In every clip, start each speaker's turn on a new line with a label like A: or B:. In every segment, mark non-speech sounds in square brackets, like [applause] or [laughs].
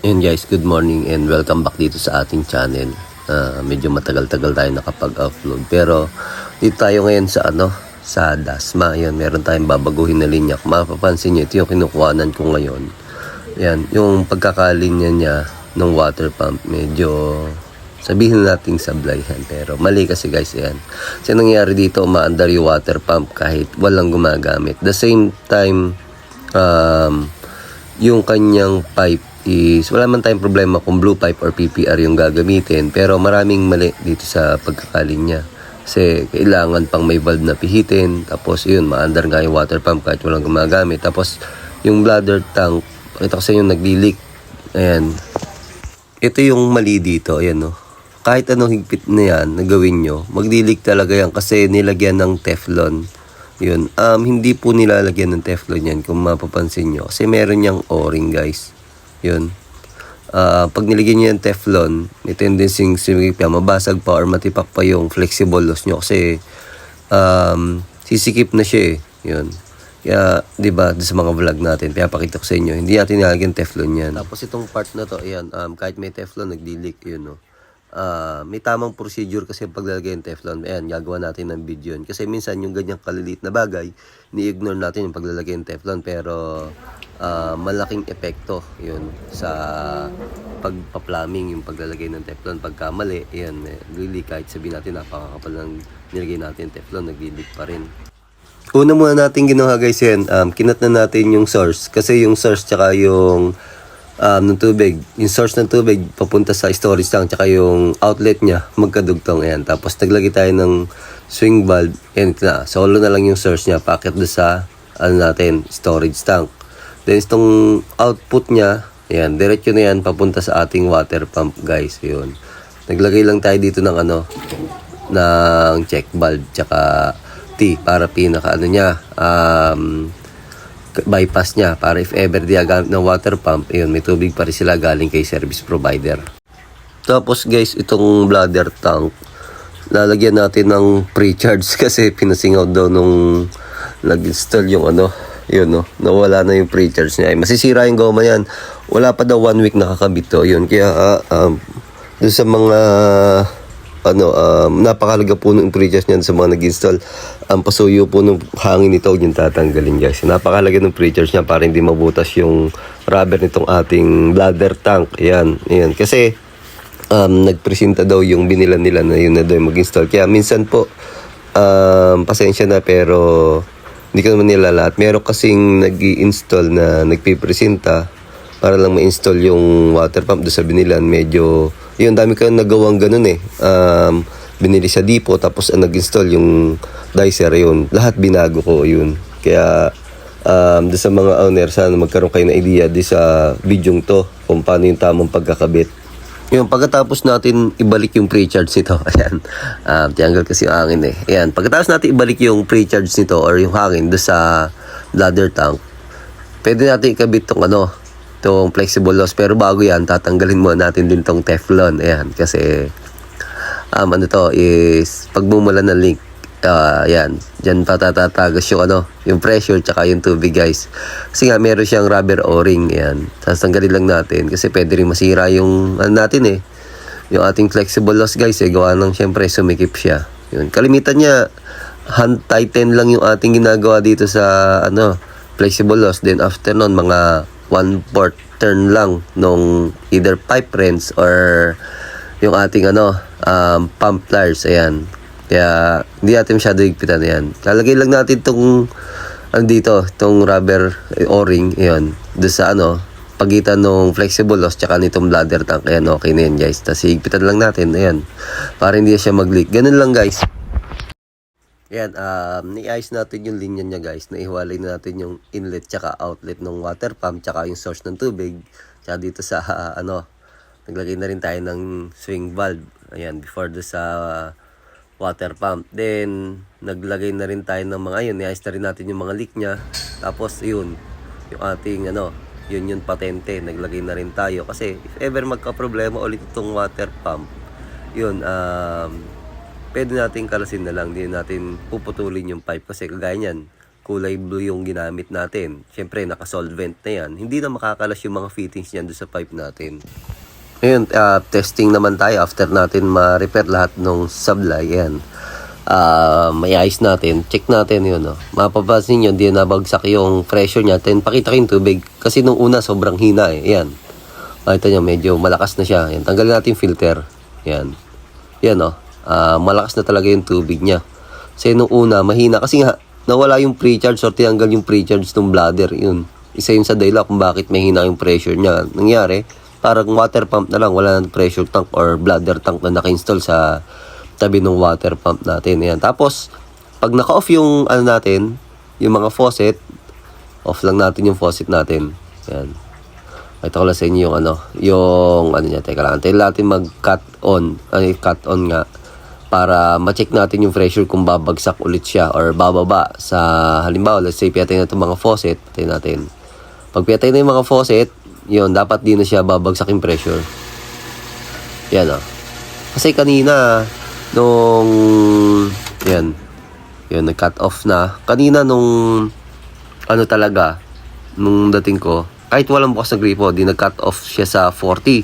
A: Yun guys, good morning and welcome back dito sa ating channel. Ah, medyo matagal-tagal tayo nakapag-upload pero dito tayo ngayon sa ano, sa Dasma. Yun, meron tayong babaguhin na linya. Kung mapapansin nyo, ito yung kinukuhanan ko ngayon. Yan, yung pagkakalinya niya ng water pump, medyo sabihin natin sablayhan. Pero mali kasi guys, yan. Kasi nangyari dito, umaandar yung water pump kahit walang gumagamit. The same time, um, yung kanyang pipe is wala man tayong problema kung blue pipe or PPR yung gagamitin pero maraming mali dito sa pagkakalin niya. Kasi kailangan pang may valve na pihitin tapos yun maandar nga yung water pump kahit walang gumagamit. Tapos yung bladder tank pakita ko sa inyo nagli-leak ayan. Ito yung mali dito ayan no? Kahit anong higpit na yan na gawin nyo magdilig talaga yan kasi nilagyan ng teflon. Yun. Um, hindi po nilalagyan ng teflon yan kung mapapansin nyo. Kasi meron niyang o-ring guys yun Ah, pag nilagyan niyo yung teflon may tendency sumigip yan mabasag pa or matipak pa yung flexible loss nyo kasi um, sisikip na siya eh yun kaya, di ba, sa mga vlog natin, pinapakita ko sa inyo, hindi natin nilalagyan teflon yan. Tapos itong part na to, ayan, um, kahit may teflon, nagdilik, yun, no. Ah, may tamang procedure kasi paglalagay ng teflon. Ayan, gagawa natin ng video yun. Kasi minsan yung ganyang kaliliit na bagay, ni-ignore natin yung paglalagay ng teflon. Pero ah, malaking epekto yun sa pagpa-plumbing, yung paglalagay ng teflon. Pagka mali, ayan, eh, really kahit sabihin natin napakakapal ng nilagay natin teflon, nagdilik pa rin. Una muna natin ginawa guys yan, um, kinat na natin yung source. Kasi yung source tsaka yung um, ng tubig, yung source ng tubig papunta sa storage tank tsaka yung outlet niya magkadugtong yan. Tapos naglagay tayo ng swing valve, yan na, solo na lang yung source niya, packet doon sa ano natin, storage tank. Then itong output niya, yan, diretso na yan papunta sa ating water pump guys, yun. Naglagay lang tayo dito ng ano, ng check valve tsaka T para pinaka ano niya um, bypass niya para if ever di gagamit ng water pump yun may tubig pa rin sila galing kay service provider tapos guys itong bladder tank lalagyan natin ng pre-charge [laughs] kasi pinasingaw daw nung nag-install yung ano yun no nawala na yung pre-charge niya masisira yung goma yan wala pa daw one week nakakabit to yun kaya ah, um, doon sa mga ano, um, napakalaga po ng pre-charge niyan sa mga nag-install. Ang pasuyo po ng hangin nito, yung tatanggalin guys. Napakalaga ng pre-charge niya para hindi mabutas yung rubber nitong ating bladder tank. Yan, yan. Kasi um, nagpresenta daw yung binilan nila na yun na daw mag-install. Kaya minsan po, um, pasensya na pero hindi ko naman nila lahat. Meron kasing nag install na nagpipresenta para lang ma-install yung water pump doon sa binilan. Medyo, yun, dami ko nagawang ganun eh. Um, binili sa depot tapos ang nag-install yung dicer yun. Lahat binago ko yun. Kaya um, doon sa mga owner, sana magkaroon kayo ng idea di sa video to kung paano yung tamang pagkakabit. Yung pagkatapos natin ibalik yung pre-charge nito, [laughs] ayan, um, tiyanggal kasi yung hangin eh. Ayan, pagkatapos natin ibalik yung pre-charge nito or yung hangin doon sa bladder tank, pwede natin ikabit tong ano, tong flexible loss. Pero bago yan, tatanggalin muna natin din tong Teflon. Ayan, kasi um, ano to is pagmumula ng link. Ah yan, dyan patatatagas yung ano, yung pressure tsaka yung tubig guys. Kasi nga meron siyang rubber o-ring, yan. Tatanggalin lang natin kasi pwede rin masira yung ano natin eh. Yung ating flexible loss guys eh, gawa ng syempre sumikip siya. Yun, kalimitan niya hand tighten lang yung ating ginagawa dito sa ano, flexible loss. Then after nun, mga one fourth turn lang nung either pipe wrench or yung ating ano, um, pump pliers, ayan. Kaya, hindi natin masyado higpitan yan. Lalagay lang natin tong, ano dito, tong rubber eh, o-ring, ayan, doon sa ano, pagitan ng flexible loss tsaka nitong bladder tank. Ayan, okay na yan guys. Tapos higpitan lang natin, ayan, para hindi siya mag-leak. Ganun lang guys. Yan, um, niayos natin yung linya niya guys. Naihiwalay na natin yung inlet tsaka outlet ng water pump tsaka yung source ng tubig. Tsaka dito sa ah, [laughs] ano, naglagay na rin tayo ng swing valve. Ayan, before do sa water pump. Then, naglagay na rin tayo ng mga yun. Niayos na rin natin yung mga leak niya. Tapos, yun, yung ating ano, yun yung patente. Naglagay na rin tayo. Kasi, if ever magka-problema ulit itong water pump, yun, um, pwede natin kalasin na lang, hindi natin puputulin yung pipe kasi kagaya niyan, kulay blue yung ginamit natin. Siyempre, naka-solvent na yan. Hindi na makakalas yung mga fittings niyan doon sa pipe natin. Ngayon, ah, testing naman tayo after natin ma-repair lahat ng sublay. Yan. Ah, may ayos natin. Check natin yun. No? Mapapansin nyo, hindi na nabagsak yung pressure niya. Then, pakita ko yung tubig. Kasi nung una, sobrang hina eh. Yan. Makita nyo, medyo malakas na siya. Yan. Tanggalin natin yung filter. Yan. Yan oh. Ah, malakas na talaga yung tubig niya. Kasi nung una, mahina. Kasi nga, nawala yung pre-charge or tinanggal yung pre-charge ng bladder. Yun. Isa yun sa dahilan kung bakit mahina yung pressure niya. Nangyari, parang water pump na lang. Wala na pressure tank or bladder tank na naka-install sa tabi ng water pump natin. Yan. Tapos, pag naka-off yung ano natin, yung mga faucet, off lang natin yung faucet natin. Yan. Ito ko lang sa inyo yung ano, yung ano niya, teka lang. Antayin natin mag-cut on, ay cut on nga para ma-check natin yung pressure kung babagsak ulit siya or bababa sa halimbawa, let's say piyatay na itong mga faucet, piyatay natin. Pag piyatay na yung mga faucet, yun, dapat di na siya babagsak yung pressure. Yan oh. Kasi kanina, nung, yan, yun, nag-cut off na. Kanina nung, ano talaga, nung dating ko, kahit walang bukas na gripo, di nag-cut off siya sa 40.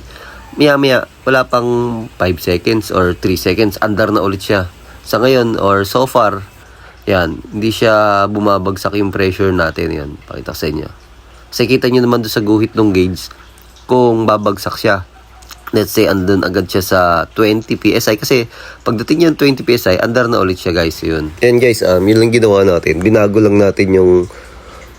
A: Maya maya, wala pang 5 seconds or 3 seconds, andar na ulit siya. Sa ngayon, or so far, yan, hindi siya bumabagsak yung pressure natin. Yan, pakita sa inyo. Kasi kita nyo naman doon sa guhit ng gauge, kung babagsak siya. Let's say, andun agad siya sa 20 PSI. Kasi, pagdating niya ng 20 PSI, andar na ulit siya, guys. Yun. Yan, guys. Um, yun lang ginawa natin. Binago lang natin yung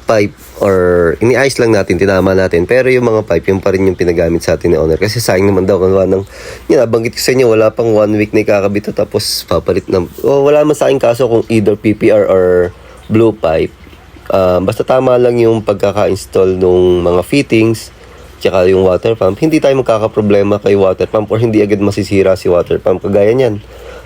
A: pipe or iniayos lang natin, tinama natin. Pero yung mga pipe, yung pa rin yung pinagamit sa atin ni owner. Kasi sayang naman daw, kung ng, yun, nabanggit ko sa inyo, wala pang one week na ikakabit tapos papalit na. O, wala man sa akin kaso kung either PPR or blue pipe. Ah, basta tama lang yung pagkaka-install ng mga fittings, tsaka yung water pump, hindi tayo magkakaproblema kay water pump or hindi agad masisira si water pump. Kagaya niyan.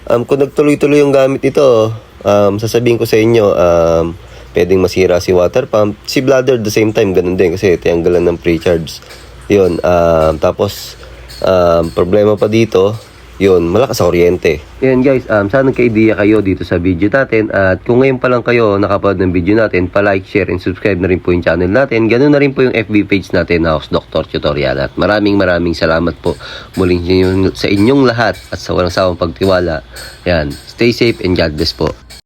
A: Um, kung nagtuloy-tuloy yung gamit ito, um, sasabihin ko sa inyo, um, pwedeng masira si water pump. Si bladder the same time, ganun din kasi tiyanggalan ng pre-charge. Yun, um, tapos um, problema pa dito, yun, malakas sa kuryente. Yan guys, um, sana nagka-idea kayo dito sa video natin at kung ngayon pa lang kayo nakapanood ng video natin, pa-like, share, and subscribe na rin po yung channel natin. Ganun na rin po yung FB page natin, House Doctor Tutorial. At maraming maraming salamat po muling sa inyong- sa inyong lahat at sa walang sawang pagtiwala. Yan, stay safe and God bless po.